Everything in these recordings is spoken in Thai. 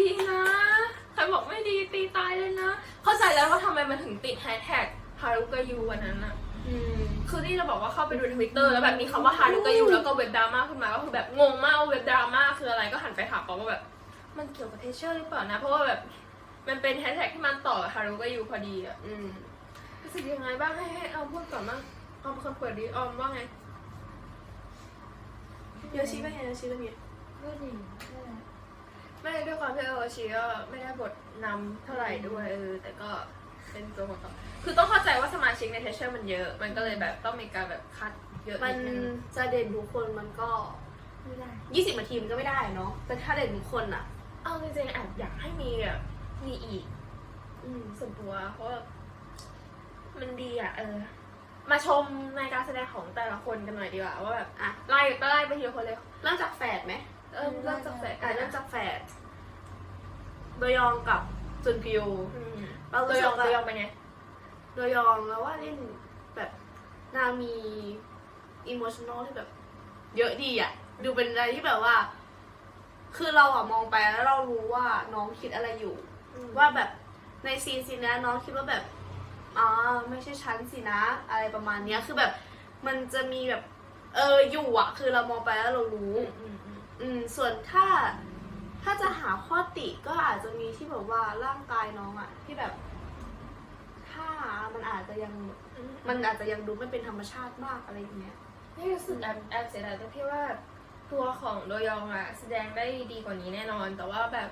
ดีนะใครบอกไม่ดีตีตายเลยนะ เข้าใจแล้วว่าทำไมมันถึงติดแฮชแท็กฮารุกายูวันนั้นอะอืมคือที่เราบอกว่าเข้าไปดูทวิตเตอร์แล้วแบบมีคำว่าฮารุกายูแล้วก็เว็บดราม่าขึ้นมาก็คือแบบงงมากว่าเว็บดราม่าคืออะไรก็หันไปถามเขาว่าแบบ มันเกี่ยวกับเทเชอร์หรือเปล่านะ เพราะว่าแบบมันเป็นแฮชแท็กที่มันต่อกับฮารุกายูพอดีอะอืมรู้สึกยังไงบ้างให้ให้เอาพูดก่อนบ้างออมเป็นคนเปิดดีออมว่าไงโยชิเป็นไงโยชิเป็นไงก็ดี ไม่ด้วยความที่เออชีก็ไม่ได้บทนำเท่าไหร่ด้วยเออแต่ก็เป็นตัวของเขาคือต้องเข้าใจว่าสมาชิกในเทเชอร์มันเยอะ มันก็เลยแบบต้องมีการแบบคัดเยอะมันนิดนึงจะเด่นทุกคนมันก็ไม่ได้ยี่สิบนาทีมันก็ไม่ได้เนาะแต่ถ้าเด่นทุกคนอะเอาจริงๆแอบอยากให้มีแบบมีอีก อืมส่วนตัวเพราะว่ามันดีอะเออ มาชมในการแสดงของแต่ละคนกันหน่อยดีกว่าว่าแบบอะไล่ไล่ไปทีละคนเลยเริ่มจากแฝดไหมเออเริ่มจากแฝดอะอะเริ่เริ่มมจาจากกแฝด โดยองกับจุนพิวอืมเราโดรู้ยสึอกงว่าโดยองไปนไง โดยองแล้วว่าเล่นแบบนางมีอิโมชันอลที่แบบ เยอะดีอะ ดูเป็นอะไรที่แบบว่า คือเราอะมองไปแล้วเรารู้ว่าน้องคิดอะไรอยู่ ว่าแบบในซีนซีนนี้น้องคิดว่าแบบอ๋อไม่ใช่ฉันสินะ อะไรประมาณเนี้ยคือแบบมันจะมีแบบ เอออยู่อะคือเรามองไปแล้วเรารู้ อืมอืมอืมส่วนถ้า ถ้าจะหาข้อติก็อาจจะมีที่แบบว่าร่างกายน้องอะที่แบบถ้ามันอาจจะยังมมันอาจจะยังดูไม่เป็นธรรมชาติมากอะไรอย่างเงี้ย นี่รู้สึกแอบแอบเสียดายตรงที่ว่า ตัวของโดยองอะแสดงได้ดีกว่านี้แน่นอน แต่ว่าแบบ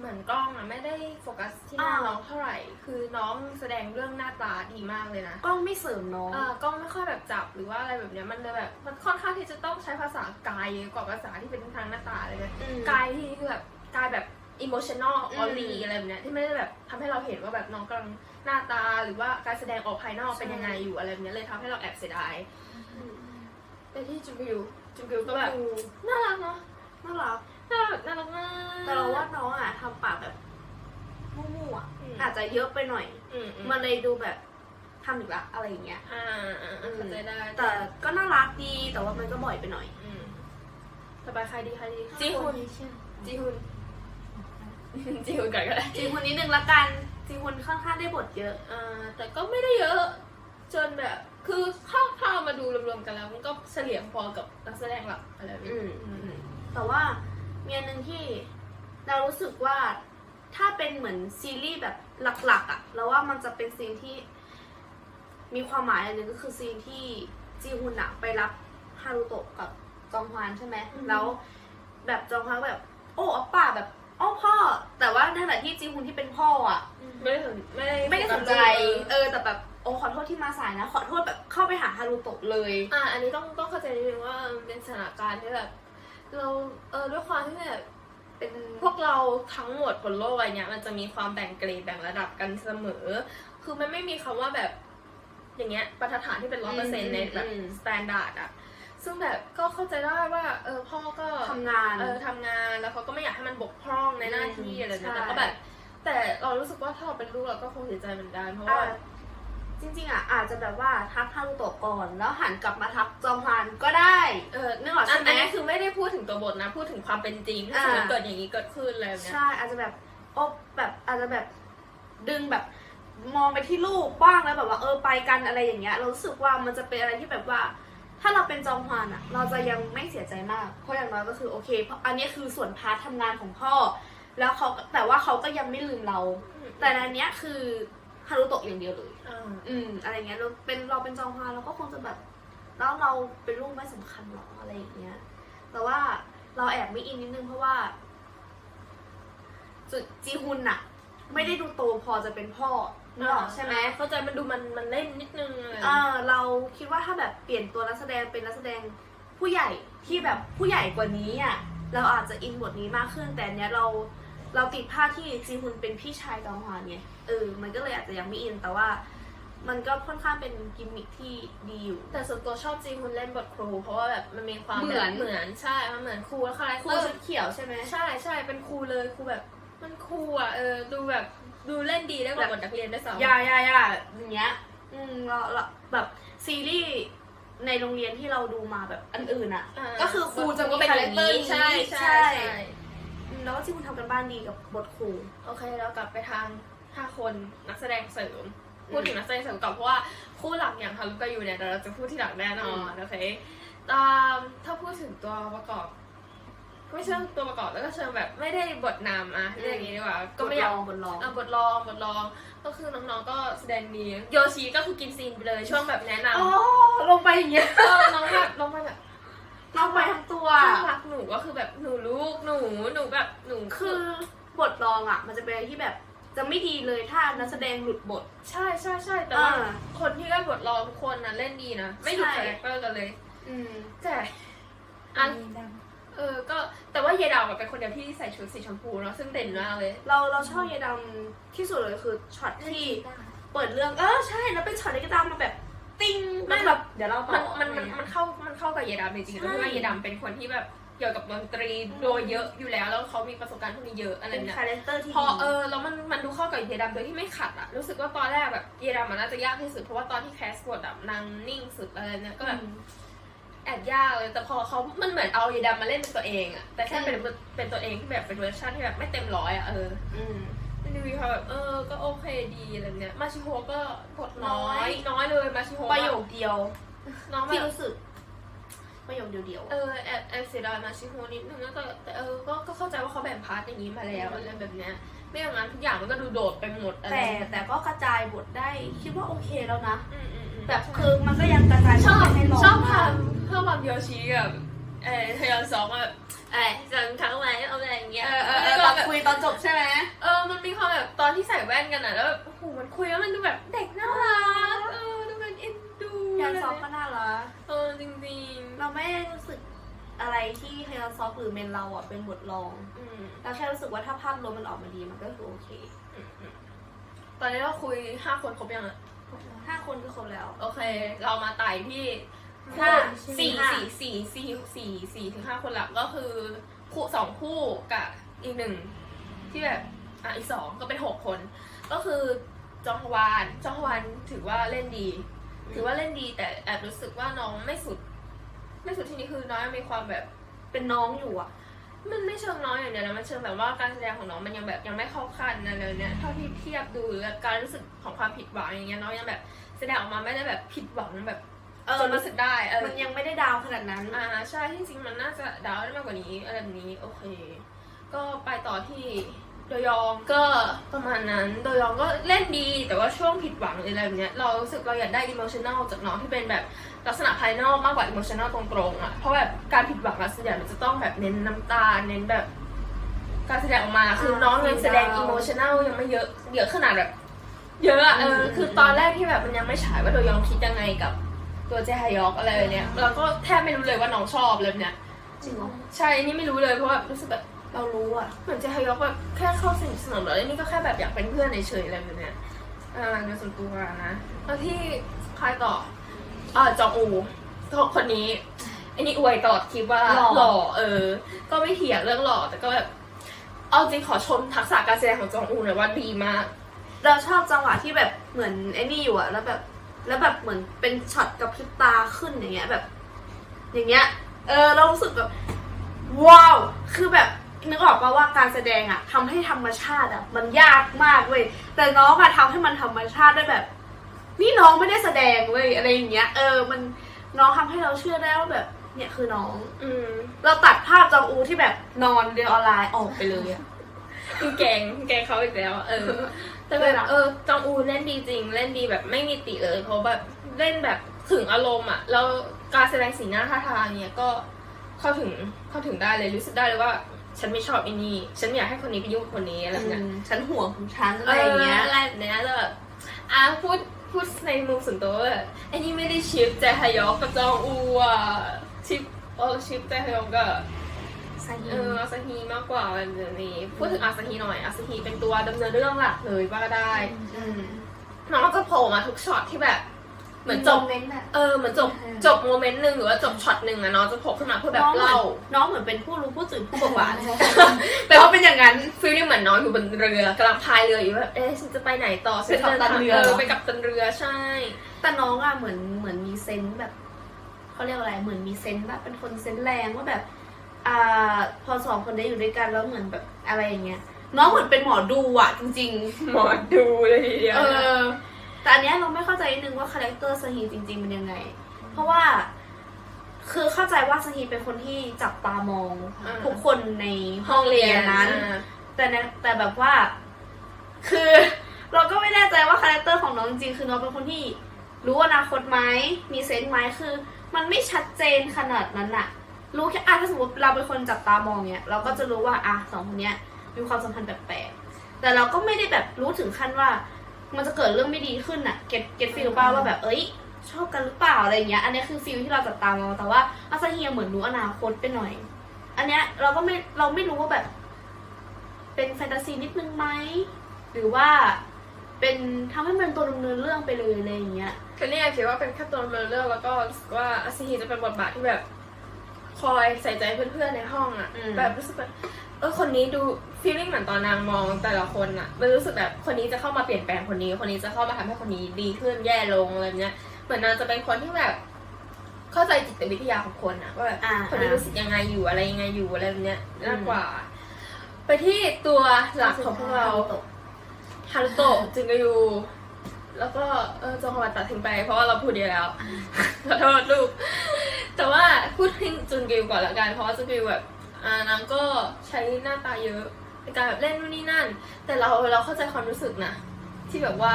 เหมือนกล้องอะไม่ได้โฟกัสที่หน้าอ่าน้องเท่าไหร่ คือน้องแสดงเรื่องหน้าตาดีมากเลยนะกล้องไม่เสริมน้องอ่ากล้องไม่ค่อยแบบจับหรือว่าอะไรแบบเนี้ยมันเลยแบบมันค่อนข้างที่จะต้องใช้ภาษากายเยอะกว่าภาษาที่เป็นทางหน้าตาเลยนะอืมกายที่คือแบบกายแบบ emotional อืม only อะไรแบบเนี้ยที่ไม่ได้แบบทำให้เราเห็นว่าแบบน้องกำลังหน้าตาหรือว่าการแสดงออกภายนอกเป็นยังไงอยู่อะไรแบบเนี้ยเลยทำให้เราแอบเสียดายอืมแต่ที่จูบิวจูบิวก็แบบดูน่ารักเนาะ น่ารัก น่ารักน่ารักมาก แต่เราว่าน้องอะทำปากแบบมู่ๆอะอืม อาจจะเยอะไปหน่อย อืมอืมมันเลยดูแบบทำอีกละอะไรอย่างเงี้ย อ่าอ่าอ่าเข้าใจได้แต่ก็น่ารักดีแต่ว่ามันก็บ่อยไปหน่อย อืมสบายใครดีใครดีจีฮุนเชื่อจีฮุนจีฮุนก่อนก็ได้จีฮุนนิดนึงละกันจีฮุนค่อนข้างได้บทเยอะ อ่าแต่ก็ไม่ได้เยอะจนแบบ คือถ้าถ้าเอามาดูรวมๆกันแล้ว มันก็เฉลี่ยพอกับนักแสดงหลักอะไรแบบอืนี้มอืมแต่ว่า มีอันหนึ่งที่เรารู้สึกว่าถ้าเป็นเหมือนซีรีส์แบบหลักๆอะ่ะเราว่ามันจะเป็นซีนที่มีความหมายอันหนึ่งก็คือซีนที่จีฮุนอะไปรับฮารุโตะกับจองฮวานใช่ไหมแล้วแบบจองฮวานก็แบบ โอ้อาป่าแบบอ้อพ่อ แต่ว่าในขณะที่จีฮุนที่เป็นพ่ออะไม่ได้สนไม่ได้ไม่ได้สนใจเอเอออ แต่แบบโอ้ขอโทษที่มาสายนะ ขอโทษแบบเข้าไปหาฮารุโตะเลย อ่า อันนี้ต้องต้องเข้าใจนิดนึงว่ามันเป็นสถานการณ์ที่แบบ เราเออด้วยความที่แบบเป็นพวกเราทั้งหมดบนโลกใบเนี้ยมันจะมีความแบ่งเกรดแบ่งระดับกันเสมอ คือมันไม่มีคำว่าแบบอย่างเงี้ยบรรทัดฐานที่เป็นร้อยเปอร์เซ็นต์ในแบบสแตนดาร์ดอะซึ่งแบบก็เข้าใจได้ว่าเออพ่อก็ทำงานเออทำงานแล้วเขาก็ไม่อยากให้มันบกพร่องในหน้าที่อืมอะไรแบบนี้ใช่แต่ก็แบบแต่เรารู้สึกว่าถ้าเราเป็นลูกเราก็คงเสียใจเหมือนกันเพราะว่าอะ จริงๆอะอาจจะแบบว่าทักฮารุโตะก่อน แล้วหันกลับมาทักจองฮวานก็ได้ เออนึกออกอัใช่นไหมอันนี้คือไม่ได้พูดถึงตัวบทนะ พูดถึงความเป็นจริงถ้าสมมติอ่าเกิดอย่างนี้เกิดขึ้นอะไรแบบเนี้ยใช่อาจจะแบบโอ้แบบอาจจะแบบดึงแบบมองไปที่ลูกบ้างแล้วแบบว่าเออไปกันอะไรอย่างเงี้ยเรารู้สึกว่ามันจะเป็นอะไรที่แบบว่า ถ้าเราเป็นจองฮวานอะ เราจะยังไม่เสียใจมาก เพราะอย่างน้อยก็คือโอเคเพราะอันนี้คือส่วนพาร์ททำงานของพ่อ แล้วเขาแต่ว่าเขาก็ยังไม่ลืมเรา แต่ในอันเนี้ยคือ ฮารุโตะอย่างเดียวเลย อ่าอืมอะไรเงี้ยเราเป็นเราเป็นจองฮวานเราก็คงจะแบบ แล้วเราเป็นลูกไม่สำคัญหรออะไรอย่างเงี้ย แต่ว่าเราแอบไม่อินนิดนึงเพราะว่าจุดจีฮุนอะไม่ได้ดูโตพอจะเป็นพ่อนึกออกใช่ไหม เข้าใจมันดูมันมันเล่นนิดนึงอะไรเออเราคิดว่าถ้าแบบเปลี่ยนตัวนักแสดงเป็นนักแสดงผู้ใหญ่ที่แบบผู้ใหญ่กว่านี้อะเราอาจจะอินบทนี้มากขึ้นแต่อันเนี้ยเรา เราติดภาพที่จีฮุนเป็นพี่ชายจองฮวานไงเออ มันก็เลยอาจจะยังไม่อินแต่ว่า มันก็ค่อนข้างเป็นกิมมิคที่ดีอยู่ แต่ส่วนตัวชอบจีฮุนเล่นบทครู เพราะว่าแบบมันมีความเหมือนแบบเหมือนใช่ มันเหมือนครูแล้วคาแรคครูเตอร์ชุดเขียวใช่ไหมใช่ใช่เป็นครูเลยครูแบบ มันครูอะเออดูแบบดูเล่นดีได้กว่าบทนักเรียนด้วยซ้ำ ยายายาอย่างเงี้ย อืมเราเราแบบซีรีส์ในโรงเรียนที่เราดูมาแบบอันอื่นอะาก็คือครูจะมีก็เป็นคาแรคเตอร์ย่งนี้ใช่ใช่ใช่ใช่อืม แล้วก็ที่คุณทำกันบ้านดีกับบทครู โอเคเรากลับไปทางห้าคนนักแสดงเสริมอืมพูดถึงนักแสดงเสริมก่อนเพราะว่าคู่หลักอย่างฮารุกายูเนี่ยเดี๋ยวเราจะพูดที่หลังแน่นอนโอเคตามถ้าพูดถึงตัวประกอบไม่เชิงตัวประกอบแล้วก็เชิงแบบไม่ได้บทนำอะเรียกอย่างนี้ดีกว่าก็ไม่อยากบทลองบทลองอะบทลองบทลอง ก็คือน้องๆก็แสดงดีโยชิก็คือกินซีนไปเลยช่วงแบบแนะนำอ๋อลงไปอย่างเงี้ยเออน้องแบบลงมาแบบ น้องไปทั้งตัวน่ารักหนูก็คือแบบหนูลูกหนูหนูแบบหนูคือบทลองอะ มันจะเป็นอะไรที่แบบจะไม่ดีเลยถ้านักแสดงหลุดบท ใช่ใช่ใช่แต่ว่าอ่าคนที่ได้บทลองทุกคนนะเล่นดีนะไม่หลุดใช่ คาแรคเตอร์กันเลย อืม แต่อันเออก็แต่ว่าเยดาวอะเป็นคนเดียวที่ใส่ชุดสีชมพูเนาะซึ่งเด่นมากเลย เราเราชอบเยดำที่สุดเลยคือช็อตที่เปิดเรื่องเออใช่แล้วเป็นช็อตที่กระดามาแบบ ติ้งไม่มันแบบเดี๋ยวเราต่มันอมันมันมันเข้ามันเข้ากับเยดามจริงๆใช่เพราะว่าเยดามเป็นคนที่แบบเกี่ยวกับดนตรีโดยเยอะอยู่แล้วแล้วเขามีประสบการณ์พวกนี้เยอะอะไรเป็นเนี่ยคาแรคเตอร์ที่พอดีเออแล้วมันมันดูเข้ากับเยดามโดยที่ไม่ขัดอะรู้สึกว่าตอนแรกแบบเยดามมันน่าจะยากที่สุดเพราะว่าตอนที่แคสบทอะนางนิ่งสุดอะไรเนี่ยก็แบบแอบยากเลยแต่พอเขามันเหมือนเอาเยดามมาเล่นเป็นตัวเองอะแต่แค่เป็นเป็นตัวเองที่แบบเป็นเวอร์ชันที่แบบไม่เต็มร้อยอะเออ อืมมันดูมีความแบบเออ ก็โอเคดีอะไรเนี้ย มาชิโฮก็บทน้อยน้อย น้อยเลยมาชิโฮประโยคเดียว น้องแบที่บรู้สึก ประโยคเดียวเดียว เออแอบแอบเสียดายมาชิโฮนิดนึงแล้วก็แต่เออก็ก็เข้าใจว่าเขาแบ่งพาร์ทอย่างนี้มาแล้วอะไรแบบเนี้ย ไม่อย่างนั้นทุกอย่างมันก็ดูโดดไปหมดอะไรแต่แต่ก็กระจายบทได้ คิดว่าโอเคแล้วนะ อืมอืมอืมแบบคือมันก็ยังกระจายชอบให้ลงชอบมากทำชอบทำโยชิกับ เออทยอนสองมาแบบเอ้ยจังทั้งวันเอาอะไรอย่างเงี้ยเออเออเอแล้วอตอนแบบคุยตอนจบใช่ไหมเออมันมีความแบบตอนที่ใส่แว่นกันอะแล้วแบบโอ้โหมันคุยแล้วมันดูแบบเด็กน่ารักเออดูเป็นเอ็นดูยอนซอฟก็น่ารักเออจริงๆ เราไม่ได้รู้สึกอะไรที่เฮยอนซอฟหรือเมนเราอะเป็นบทรองอืมเราแค่รู้สึกว่าถ้าภาพรวมมันออกมาดีมันก็คือโอเคอืมอืมตอนนี้เราคุยห้าคนครบยังอะห้าคนก็ครบแล้ว โอเค เรามาไต่ที่ ห้าสี่ห้าสี่สี่สี่สี่สี่ถึงห้าคนหลักก็คือคู่สองคู่กับอีกหนึ่งที่แบบอะอีกสองก็เป็นหกคน ก็คือจองฮวานจองฮวานถือว่าเล่นดี ถือว่าเล่นดีแต่แอบรู้สึกว่าน้องไม่สุด ไม่สุดที่นี่คือน้องยังมีความแบบเป็นน้องอยู่อะ มันไม่เชิงน้อยอย่างเดียวนะมันเชิงแบบว่าการแสดงของน้องมันยังแบบยังไม่เข้าขั้นอะไรเนี่ยเท่าที่เทียบดูแล้วการรู้สึกของความผิดหวังอย่างเงี้ยน้องยังแบบแสดงออกมาไม่ได้แบบผิดหวังแบบ เออจนรู้สึกได้เออมันยังไม่ได้ดาวขนาดนั้น อ่าใช่ที่จริงมันน่าจะดาวได้มากกว่านี้อะไรแบบนี้โอเค ก็ไปต่อที่โดยองก็ประมาณนั้น โดยองก็เล่นดีแต่ว่าช่วงผิดหวังหรืออะไรแบบเนี้ยเรารู้สึกเราอยากได้อิโมชันแนลจากน้องที่เป็นแบบลักษณะภายนอกมากกว่าอิโมชันแนลตรงๆอะเพราะแบบการผิดหวังอะส่วนใหญ่มันจะต้องแบบเน้นน้ำตาเน้นแบบ การแสดงออกมาคือน้องยังแสดงอิโมชันแนลยังไม่เยอะเยอะขนาดแบบ เยอะอะเออคือตอนแรกที่แบบมันยังไม่ฉายว่าโดยองคิดยังไงกับ ตัวเจฮยอกอะไรแบบเนี้ยเราก็แทบไม่รู้เลยว่าน้องชอบเลยเนี่ยจริงเหรอใช่อันนี่ไม่รู้เลยเพราะว่ารู้สึกแบบเรารู้อะเหมือนเจฮยอกแบบแค่เข้าสนิทสนมแล้วอันนี่ก็แค่แบบอยากเป็นเพื่อนเฉยๆอะไรแบบเนี้ยอ่าโดยส่วนตัวนะแล้วที่ใครต่ออ่าจองอูคนนี้ไอันนี้อวยตลอดคลิปว่าหล่อหล่อเออ ก็ไม่เถียงเรื่องหล่อแต่ก็แบบเอาจริงขอชมทักษะการแสดงของจองอูหน่อยว่าดีมาก เราชอบจังหวะที่แบบเหมือนไอ้นี่อยู่อะแล้วแบบ แล้วแบบเหมือนเป็นช็อตกับพริบตาขึ้นอย่างเงี้ยแบบ อย่างเงี้ย เออเรารู้สึกแบบว้าวคือแบบนึกออกปะว่าการแสดงอะทำให้ธรรมชาติอะมันยากมากเว้ยแต่น้องอะทำให้มันธรรมชาติได้แบบ นี่น้องไม่ได้แสดงเว้ยอะไรอย่างเงี้ย เออมันน้องทำให้เราเชื่อได้ว่าแบบ เนี่ยคือน้อง อืมเราตัดภาพจองอูที่แบบนอนเรียนออนไลน์ออกไปเลยอะคือแกงแกงเขาอีกแล้วอะเออ แต่แบเลยบเหรอเออจองอูเล่นดีจริง เล่นดีแบบไม่มีติเลย เพราะแบบเล่นแบบถึงอารมณ์อะแล้วการแสดงสีหน้าท่าทางเนี่ยก็เข้าถึงเข้าถึงได้เลยรู้สึกได้เลยว่า ฉันไม่ชอบอินี่ ฉันไม่อยากให้คนนี้ไปยุ่งกับคนนี้อะไรแบบเนี้ยฉันห่วงของฉันอะไรอย่างเงี้ยอะไรแบบเนี้ยแล้วแบบอะพูดพูดในมุมส่วนตัวว่าแบบไอ้นี่ไม่ได้ชิปแจฮยอกกับจองอูอะชิปเออชิปแจฮยอกกับซาฮีเอออาซาฮีมากกว่าแบบนี้พูดถึงอาซาฮีหน่อยอาซาฮีเป็นตัวดำเนินเรื่องหลักเลยว่าได้อืมน้องก็จะโผล่มาทุกช็อตที่แบบ เหมือนจบ เมนต์อะเออเหมือนจบเออจบโมเมนต์หนึ่งหรือว่าจบช็อตหนึ่งอะน้องจะโผล่ขึ้นมาเพื่อแบบน้องเหมือนเล่า น้องเหมือนเป็นผู้รู้ผู้ตื่นผู้เบิกบานแต่ว่าเป็นอย่างนั้นฟีลลิ่งเหมือนน้องอยู่บนเรือกำลังพายเรืออยู่แบบเอ๊ะฉันจะไปไหนต่อฉันเป็นกัปตันเรือเอเหรออไปกับตันเรือใช่ แต่น้องอะเหมือนเหมือนมีเซนส์แบบเขาเรียกอะไร เหมือนมีเซนส์แบบเป็นคนเซนส์แรงว่าแบบ อ่าพอสองคนได้อยู่ด้วยกันแล้วเหมือนแบบอะไรอย่างเงี้ยน้องเหมือนเป็นหมอดูอะจริง หมอดูเลยทีเดียวๆเออแต่อันเนี้ยเราไม่เข้าใจนิดนึงว่าคาแรคเตอร์สฮีจริงๆเป็นยังไง เพราะว่า คือเข้าใจว่าสฮีเป็นคนที่จับตามองา ทุกคนในห้องเรียนนั้น อ่าแต่เนี่ยแต่แบบว่า คือ เราก็ไม่แน่ใจว่าคาแรคเตอร์ของน้องจริงๆคือน้องเป็นคนที่ รู้อนาคตไหมมีเซนส์ไหมคือ มันไม่ชัดเจนขนาดนั้นอะ รู้แค่อะถ้าสมมติเราเป็นคนจับตามองเนี่ยเราก็จะรู้ว่าอะสองคนเนี้ยมีความสัมพันธ์แปลกๆแต่เราก็ไม่ได้แบบรู้ถึงขั้นว่า มันจะเกิดเรื่องไม่ดีขึ้นอะเก็ตเก็ตฟีลป้าว่าแบบเอ้ยชอบกันหรือเปล่าอะไรเงี้ย อันนี้คือฟีลที่เราจับตามองแต่ว่าอาซาเฮียเหมือนรู้อนาคตไปหน่อย อันเนี้ยเราก็ไม่เราไม่รู้ว่าแบบ เป็นแฟนตาซีนิดนึงไหมหรือว่าเป็นทำให้มันตัวดำเนินเรื่องไปเลยอะไรอย่างเงี้ยคือเนี่ยคิดว่าเป็นแค่ตัวดำเนินเรื่องแล้วก็รู้สึกว่าอาซิฮีจะเป็นบทบาทที่แบบ คอยใส่ใจเพื่อนๆในห้องอะอืม แบบรู้สึกแบบเออคนนี้ดูฟีลลิ่งเหมือนตอนนางมองแต่ละคนอะมันรู้สึกแบบคนนี้จะเข้ามาเปลี่ยนแปลงคนนี้ คนนี้จะเข้ามาทำให้คนนี้ดีขึ้นแย่ลงอะไรเงี้ยเหมือนนางจะเป็นคนที่แบบ เข้าใจจิตวิทยาของคนอะว่าแบบอ่าคนนี้รู้สึกยังไงอยู่อะไรยังไงอยู่อะไรแบบเนี้ยมากกว่า ไปที่ตัวหลักของพวกเรา ฮารุโตะจึงกายู แล้วก็เออจงฮวาตัดทิ้งไปเพราะว่าเราพูดเยอะแล้วขอโทษลูก แต่ว่าพูดถึงจุนกิวก่อนละกัน เพราะว่าจุนกิวแบบอ่านางก็ใช้หน้าตาเยอะในการแบบเล่นนู่นนี่นั่น แต่เราเราเข้าใจความรู้สึกนะ ที่แบบว่า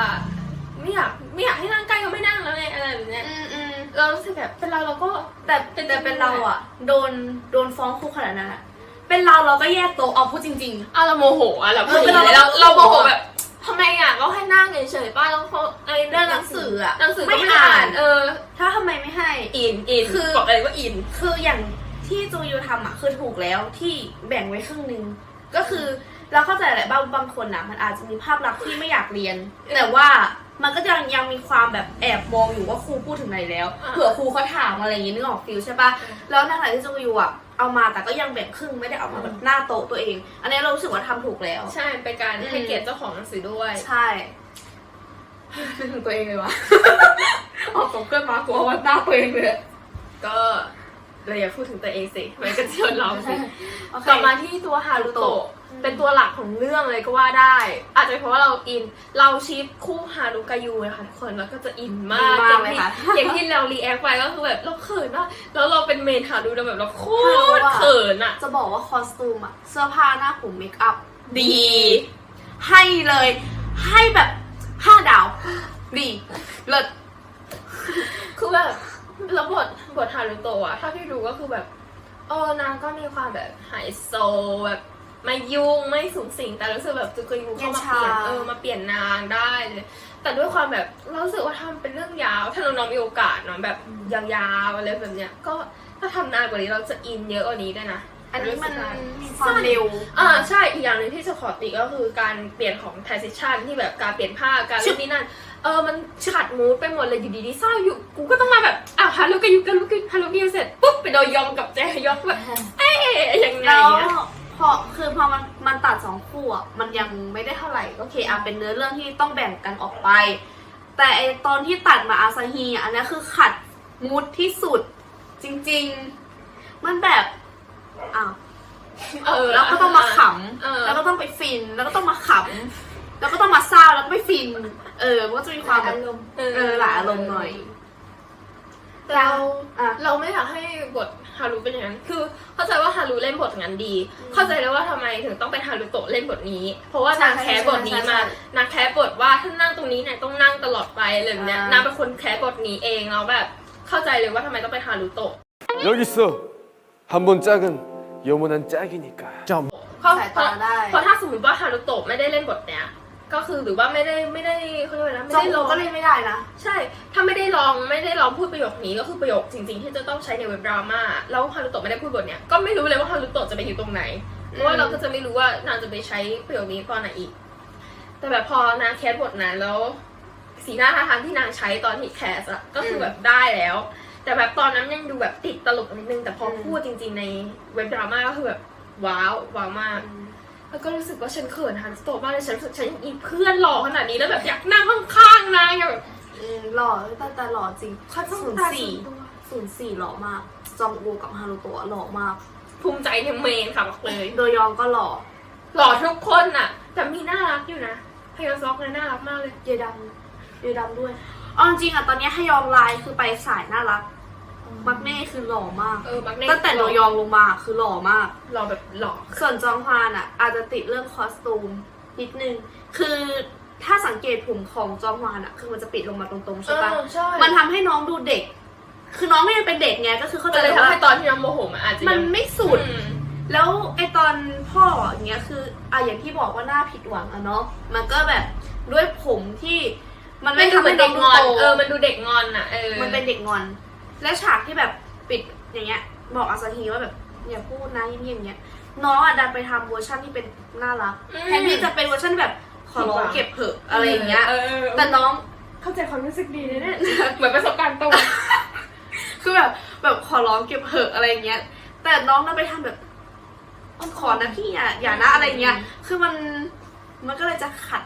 ไม่อยากไม่อยากให้นั่งใกล้ก็ไม่นั่งแล้วไงอะไรแบบเนี้ยอืมอืมเรารู้สึกแบบเป็นเราเราก็แต่แต่เป็นเราอะโดนโดนฟ้องคุกขนาดนั้นอะเป็นเราเราก็แยกโต๊ะเอาพูดจริงอะเราโมโหอะเราพูดเอออย่างนี้เราเราเราโมโหโมโหแบบ ทำไมอะก็ให้นั่งเฉยๆป้าแล้วเขาไอ้ๆเรื่องหนังสืออะหนังสือก็ไม่ไม่อ่าอ่านนเออ ถ้าทำไมไม่ให้ อินอินคือ บอกเลยว่าอิน คืออย่างที่จูยูทำอะคือถูกแล้วที่แบ่งไว้ครึ่งหนึ่งก็คือเราเข้าใจแหละบางบางคนนะมันอาจจะมีภาพลักษณ์ที่ไม่อยากเรียน แต่ว่ามันก็ยังยังมีความแบบแอบมองอยู่ว่าครูพูดถึงไหนแล้ว อ่า เผื่อครูเขาถามอะไรอย่างงี้นึกออกฟิลใช่ปะแล้วในขณะที่จูยูอะ เอามาแต่ก็ยังแบ่งครึ่งไม่ได้เอามาแบบหน้าโต๊ะตัวเอง อันนี้เรารู้สึกว่าทำถูกแล้ว ใช่เป็นการอืมให้เกียรติเจ้าของหนังสือด้วย ใช่เป็นถึงตัวเองเลยวะออกกับเพื่อนมากลัวว่าหน้าตัวเองเลยก็ เลยอย่าพูดถึงตัวเองสิมันก็เชื่อเราสิโอเคต่อมาที่ตัวฮารุโตะอืมเป็นตัวหลักของเรื่องเลยก็ว่าได้ อาจจะเป็นเพราะว่าเราอินเราชิปคู่ฮารุกายูนะคะทุกคนแล้วก็จะอินมากอินมากเลยค่ะอย่างที่เรารีแอคไปก็คือแบบเราเขินมากแล้วเราเป็นเมนฮารุเราแบบเราโคตรฮารุอะเขินอะจะบอกว่าคอสตูมอะเสื้อผ้าหน้าผมเมคอัพดี ให้เลยให้แบบห้าดาวดีเลิศคือแบบ แล้วบทบทฮารุโตะอะถ้าที่ดูก็คือแบบเออนางก็มีความแบบไฮโซแบบไม่ยุ่งไม่สูงสิงแต่รู้สึกแบบจุกยูเข้ามาเปลี่ยนเออมาเปลี่ยนนางได้เลยแต่ด้วยความแบบเรารู้สึกว่าทำเป็นเรื่องยาว ถ้าน้องๆมีโอกาสเนาะแบบยาวๆอะไรแบบเนี้ยก็ถ้าทำนานกว่านี้เราจะอินเยอะกว่านี้ด้วยนะอันนี้มันรู้สึกได้มีความเร็วอ่าใช่อีกอย่างหนึ่งที่จะขอติก็คือการเปลี่ยนของ transition ที่แบบการเปลี่ยนผ้าการเล่นนี่นั่นเออมันขัดมูดไปหมดเลยอยู่ดีๆเศร้าอยู่กูก็ต้องมาแบบารุกันอยู่เสร็จปุ๊บไปโดนยองกับแจยองแบบเอ๊ะยังไงแล้วอะพอคือพอมันมันตัดสองคู่อะมันยังไม่ได้เท่าไหร่โอเคอะเป็นเนื้อเรื่องที่ต้องแบ่งกันออกไป แต่ไอตอนที่ตัดมาอาซาฮีอะอันนี้คือขัดมูดที่สุดจริง ๆ มันแบบอ้าวเออแล้วก็ต้องมาขเออำแล้วก็ต้องไปฟินแล้วก็ต้องมาขำแล้วก็ต้องมาเศร้าแล้วก็ไปฟิน เออมันก็จะมีความแบบ เออหลายอารมณ์หน่อย เรา อ่ะ เราไม่อยากให้บทฮารุเป็นอย่างนั้น คือเข้าใจว่าฮารุเล่นบทอย่างนั้นดี เข้าใจแล้วว่าทำไมถึงต้องเป็นฮารุโตะเล่นบทนี้ เพราะว่านาง ใช่ แคสบทนี้ ใช่ใช่ มา นางแคสบทว่าถ้านั่งตรงนี้เนี่ยต้องนั่งตลอดไปอะไรแบบเนี้ย อ่าน นางเป็นคนแคสบทนี้เองแล้วแบบ เข้าใจเลยว่าทำไมต้องเป็นฮารุโตะ 여기 있어. 한 번 짝은 영원한 짝이니까. เพราะ สาย เพราะ ตาได้ เพราะถ้าสมมติว่าฮารุโตะไม่ได้เล่นบทเนี้ย ก็คือหรือว่าไม่ได้ไม่ได้เขาเรียกว่าอะไรนะไม่จองได้โลลองก็เล่นไม่ได้นะ ใช่ ถ้าไม่ได้ลองไม่ได้ลองพูดประโยคนี้ก็คือประโยคจริงๆที่จะต้องใช้ในเว็บดราม่าแล้วฮารุโตะไม่ได้พูดบทเนี้ยก็ไม่รู้เลยว่าฮารุโตะจะไปอยู่ตรงไหนเพราะว่าเราก็จะไม่รู้ว่านางจะไปใช้ประโยคนี้ตอนไหนอีก แต่แบบพอนางแคสบทนั้นแล้ว สีหน้าท่าทางที่นางใช้ตอนที่แคสอะก็คือแบบได้แล้ว แต่แบบตอนนั้นยังดูแบบติดตลกนิดนึงแต่พอพูดจริง ๆในเว็บดราม่าก็คือแบบว้าวว้าวมาก แล้วก็รู้สึกว่าฉันเขินฮันสโตะมากเลยฉันรู้สึกฉันยังอีเพื่อนหล่อขนาดนี้แล้วแบบอยากนั่งข้างๆนางอยากแบบอืมหล่อแต่แต่หล่อจริงเขาต้องศูนย์ตาสี่ตัวศูนย์สี่หล่อมาก จองอูกับฮารุโตะหล่อมาก ภูมิใจในเมนค่ะบอกเลย โดยองก็หล่อหล่อทุกคนน่ะ แต่มีน่ารักอยู่นะพยองซอกเลยน่ารักมากเลย เยดำเยดำด้วยเอาจริงๆอะตอนนี้ฮยองไลน์คือไปสายน่ารัก มักเน่คือหล่อมาก เออมักเน่ตั้งแต่โดยองลงมาคือหล่อมาก หล่อแบบหล่อส่วนจองฮวานอะอาจจะติดเรื่องคอสตูมนิดนึง คือถ้าสังเกตผมของจองฮวานอะคือมันจะปิดลงมาตรงๆใช่ปะเออใช่มันทำให้น้องดูเด็ก คือน้องก็ยังเป็นเด็กไงก็คือเขาก็ใจเลยว่าทำให้ตอนที่น้องโมโหมันอาจจะมันยังไม่สุด อืม แล้วไอตอนพ่ออย่างเงี้ยคืออะอย่างที่บอกว่าหน้าผิดหวังอะเนาะมันก็แบบด้วยผมที่มันมัไม่นดูทำเหมืให้อนน้เด็องกดูงอน โตเออ มันดูเด็กงอนอะ เออมันเป็นเด็กงอน และฉากที่แบบปิดอย่างเงี้ย บอกอาซาฮีว่าแบบอย่าพูดนะเงียบๆอย่างเงี้ยน้องอะดันไปทำเวอร์ชันที่เป็นน่ารักอืมแทนที่จะเป็นเวอร์ชันที่แบบขอร้องเก็บเถอะอะไรอย่างเงี้ยเออเออแต่น้องเข้าใจความรู้สึกดีเลยเนี่ยเหมือนประสบการณ์ตรงคือแบบแบบขอร้องเก็บเถอะอะไรอย่างเงี้ย แต่น้องดันไปทำแบบขอนะพี่อะอย่านะอะไรเงี้ย คือมันมันก็เลยจะขัด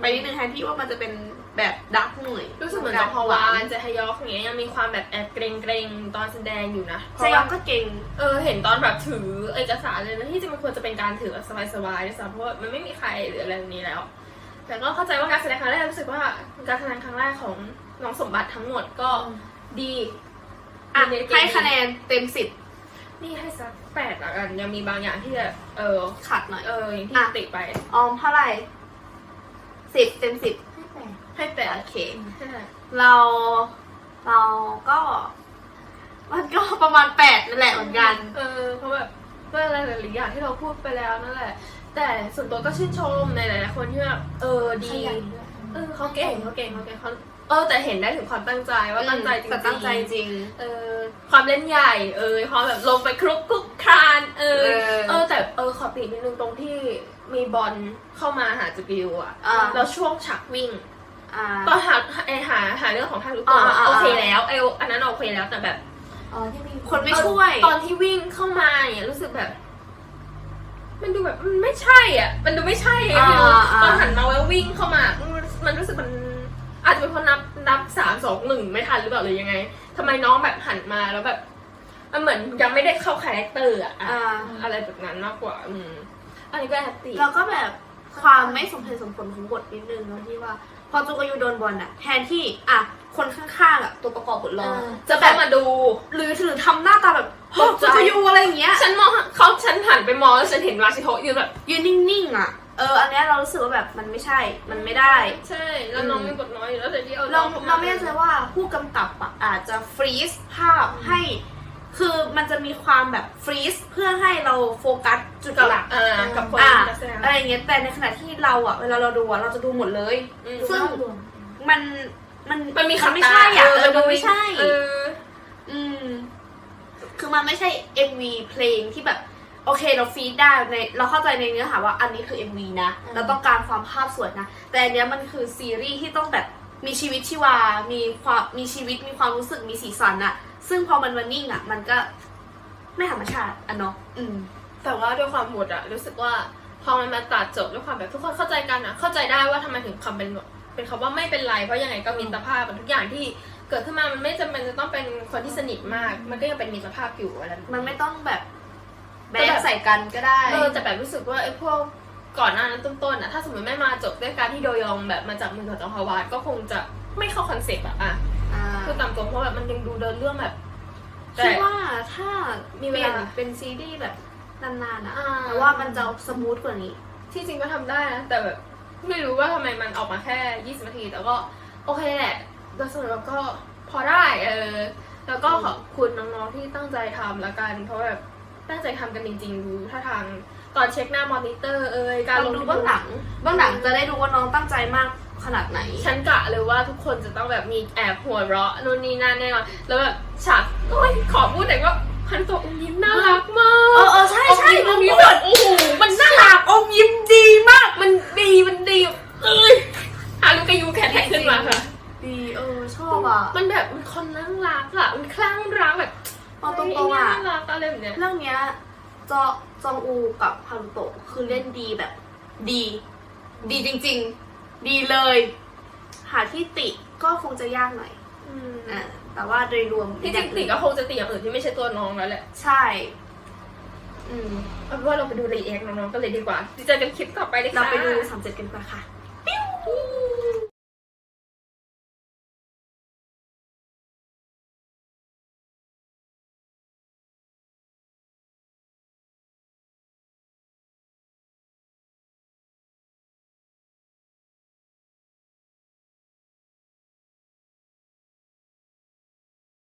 ไปนิดนึงแทนที่ว่ามันจะเป็น แบบดักหน่อยรู้สึกเหมือนจองฮวานเจฮยอกอย่างเงี้ยยังมีความแบบแอบเกรงเกรงๆตอนแสดงอยู่นะเซยองก็เก่งเออเห็นตอนแบบถือเอกสารเลยนะที่จะมันควรจะเป็นการถือแบบสบายๆด้วยซ้ำเพราะว่ามันไม่มีใครหรืออะไรแบบนี้แล้ว แต่ก็เข้าใจว่าการแสดงครั้งแรกรู้สึกว่าการแสดงครั้งแรกของน้องสมบัติทั้งหมดก็ดีอะดีเก่งให้คะแนนเต็มสิบนี่ให้สักแปดละกันยังมีบางอย่างที่แบบเออขัดหน่อยเอออย่างที่อะติไปออมเท่าไหร่สิบเต็มสิบให้แปดโอ เค ใช่เราเราก็ มันก็ประมาณแปดนั่นแหละเหมือนกัน เออเพราะแบบเมื่ออะไรหลายๆอย่างที่เราพูดไปแล้วนั่นแหละ แต่ส่วนตัวก็ชื่นชมในหลายๆคนที่แบบเออดีเออเขาเก่งเขาเก่งเขาเก่งเขาเออแต่เห็นได้ถึงความตั้งใจว่าตั้งใจจริงๆแต่ตั้งใจจริง เออความเล่นใหญ่เออความแบบลงไปคลุกคลุกคลานเออเออเออแต่เออขอตินิดนึงตรงที่มีบอลเข้ามาหาจูบิวอะอ่าแล้วช่วงฉากวิ่ง อ่า ตอนหาไอหาหาเรื่องของท่านรู้ตัวอ่าอ่า โอเคแล้วไออันนั้นโอเคแล้วแต่แบบ อ๋อที่มีคนไม่ช่วย ตอนที่วิ่งเข้ามาเนี่ยรู้สึกแบบ มันดูแบบมันไม่ใช่อะ มันดูไม่ใช่อะอ่าพี่รู้อ่า ตอนหันมาแล้ววิ่งเข้ามามันมันรู้สึกมัน อาจจะเป็นเพราะนับนับสามสองหนึ่งไม่ทันหรือเปล่าหรือยังไงทำไมน้องแบบหันมาแล้วแบบมันเหมือนยังไม่ได้เข้าคาแรคเตอร์อะอะอ่า อะไรแบบนั้นมากกว่า อืมอันนี้ก็แฮปปี้แล้วก็แบบความไม่สมเหตุสมผลของบทนิดนึงเนาะที่ว่า พอจูกายูโดนบอลอะแทนที่อะคนข้างๆอะตัวประกอบบทรองจะจะแบแบบบมาดู หรือถือทำหน้าตาแบบตกใจ จูกายูอะไรอย่างเงี้ย ฉันมองเขาฉันหันไปมองแล้วฉันเห็นราชิโทะยืนแบบ ยืนนิ่งๆอะเอออันเนี้ยเรารู้สึกว่าแบบมันไม่ใช่ มันไม่ได้ ใช่ แล้วน้องมีบทน้อยอยู่แล้วแต่ที่เอาเราน้องเราไม่แน่ใจว่าผู้กำกับอะอาจจะฟรีซภาพให้ คือมันจะมีความแบบฟรีซเพื่อให้เราโฟกัสจุดกับหลักอ่ากับคนอ่านักแสดงอะไรอย่างเงี้ยแต่ในขณะที่เราอะเวลาเราดูอะเราจะดูหมดเลย อืม ซึ่งภาพรวมมันมันมันมีมันคำไม่ใช่อะเอเอออมันไม่ใช่ เออ อืม คือมันไม่ใช่ MV เพลงที่แบบ โอเคเราฟีดได้ในเราเข้าใจในเนื้อหาว่าอันนี้คือ MV นะอืม เราต้องการความภาพสวยนะ แต่อันเนี้ยมันคือซีรีส์ที่ต้องแบบมีชีวิตชีวา มีความมีชีวิตมีความรู้สึกมีสีสันอะ ซึ่งพอมันมานิ่งอะมันก็ไม่ธรรมชาติอะเนาะอืม แต่ว่าด้วยความบทอะรู้สึกว่าพอมันมาตัดจบด้วยความแบบทุกคนเข้าใจกันอะเข้าใจได้ว่าทำไมถึงคำเป็นเป็นคำว่าไม่เป็นไร เพราะยังไงก็มิตรภาพอะทุกอย่างที่เกิดขึ้นมามันไม่จำเป็นจะต้องเป็นคนที่สนิทมาก มันก็ยังเป็นมิตรภาพอยู่อะไรแบบมันไม่ต้องแบบแบแต่แบบบใส่กันก็ได้เออแต่แบบรู้สึกว่าไอ้พวกก่อนหน้านั้นต้นๆอะถ้าสมมติไม่มาจบด้วยการที่โดยองแบบมาจับมือกับจองฮาวาดก็คงจะไม่เข้าคอนเซ็ปต์อะอะอ่า คือตามตรงเพราะแบบมันยังดูเดินเรื่องแบบคิดว่าถ้ามีมีเวเวลาลาเป็นซีรีส์แบบนานๆอะอ่า แต่ว่ามันจะสมูทกว่านี้ ที่จริงก็ทำได้นะ แต่แบบไม่รู้ว่าทำไมมันออกมาแค่ 20 นาที แต่ก็โอเคแหละโดยส่วนรวมก็พอได้เออแล้วก็ขอบคุณน้องๆที่ตั้งใจทำละกัน เพราะแบบตั้งใจทำกันจริงๆดูถ้าทางตอนเช็คหน้ามอนิเตอร์เอ่ยการการลลงงทุดูนเบื้องหลัง เบื้องหลังจะได้ดูว่าน้องตั้งใจมาก ขนาดไหน ฉันกะเลยว่าทุกคนจะต้องแบบมีแอบหัวเราะนู่นนี่นั่นแน่นอนแล้วแบบฉากโอ้ยขอพูดหน่อยว่าพันตัวอมยิ้มน่ารักมาเออกเออใช่ใช่อมยิ้มแบบโอ้โหมันน่ารักอมยิ้มดีมาก มันดีมันดีเอ้ยอาลูกกายูแขนแท็กขึ้นมาค่ะดีเออชอบอะมันแบบมันคนน่ารักอะมันคลั่งรักแบบเอาตรงๆอะน่ารักอะไรแบบเนี้ยเรื่องเนี้ยจอจองอูกับฮารุโตะคือเล่นดีแบบ ดี ดีจริง ๆ ดีเลย หาที่ติก็คงจะยากหน่อยอืมอ่าแต่ว่าโดยรวมที่จริงติก็คงจะติอย่างอื่นที่ไม่ใช่ตัวน้องแล้วแหละ ใช่แอืมเอาเป็นว่าเราไปดูรีแอคน้องๆกันเลยดีกว่าเจอกันคลิปต่อไปเลยค่ะเราไปดูสามเจ็ดกันดีกว่าค่ะ